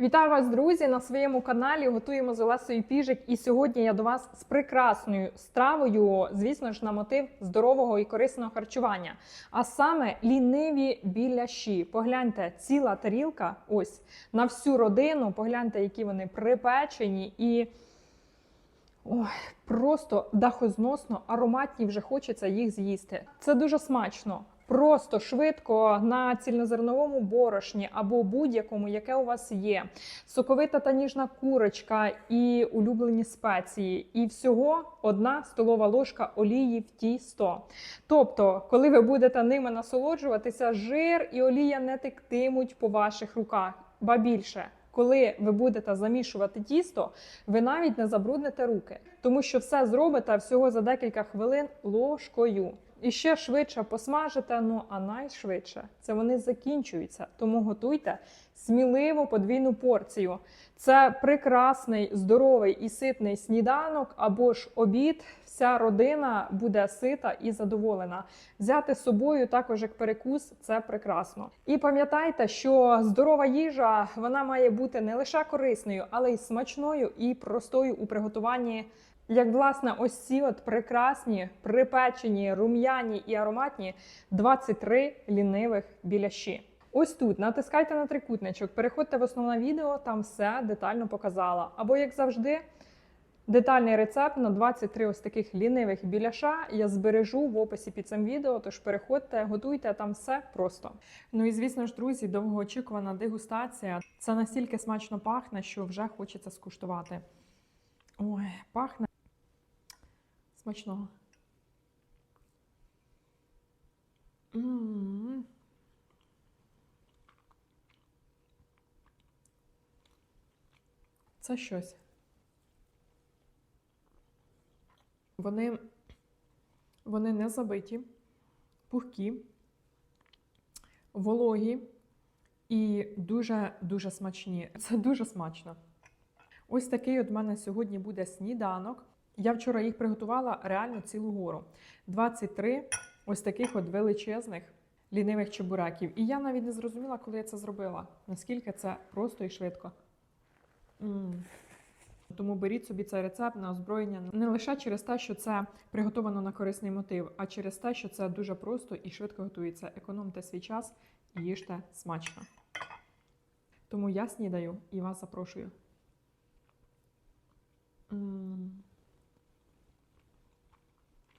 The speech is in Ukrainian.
Вітаю вас, друзі! На своєму каналі готуємо з Олесою Піжик. І сьогодні я до вас з прекрасною стравою, звісно ж, на мотив здорового і корисного харчування. А саме ліниві біляші. Погляньте, ціла тарілка, ось на всю родину. Погляньте, які вони припечені і. Ой, просто дахозносно, ароматні вже хочеться їх з'їсти. Це дуже смачно. Просто швидко на цільнозерновому борошні або будь-якому, яке у вас є. Соковита та ніжна курочка і улюблені спеції. І всього одна столова ложка олії в тісто. Тобто, коли ви будете ними насолоджуватися, жир і олія не тектимуть по ваших руках, ба більше. Коли ви будете замішувати тісто, ви навіть не забрудните руки, тому що все зробите всього за декілька хвилин ложкою. І ще швидше посмажите, ну а найшвидше це вони закінчуються. Тому готуйте сміливо подвійну порцію. Це прекрасний, здоровий і ситний сніданок або ж обід. Вся родина буде сита і задоволена. Взяти з собою також як перекус це прекрасно. І пам'ятайте, що здорова їжа вона має бути не лише корисною, але й смачною і простою у приготуванні. Як власне, ось ці от прекрасні, припечені, рум'яні і ароматні 23 лінивих біляші. Ось тут натискайте на трикутничок, переходьте в основне відео, там все детально показала. Або, як завжди, детальний рецепт на 23 ось таких лінивих біляша я збережу в описі під цим відео. Тож переходьте, готуйте там все просто. Ну і звісно ж, друзі, довгоочікувана дегустація. Це настільки смачно пахне, що вже хочеться скуштувати. Ой, пахне смачного. М. Це щось. Вони, вони не забиті, пухкі, вологі і дуже-дуже смачні. Це дуже смачно. Ось такий от в мене сьогодні буде сніданок. Я вчора їх приготувала реально цілу гору. 23 ось таких от величезних лінивих чебуреків. І я навіть не зрозуміла, коли я це зробила. Наскільки це просто і швидко. М. Тому беріть собі цей рецепт на озброєння не лише через те, що це приготовано на корисний мотив, а через те, що це дуже просто і швидко готується. Економте свій час і їжте смачно. Тому я снідаю і вас запрошую. М.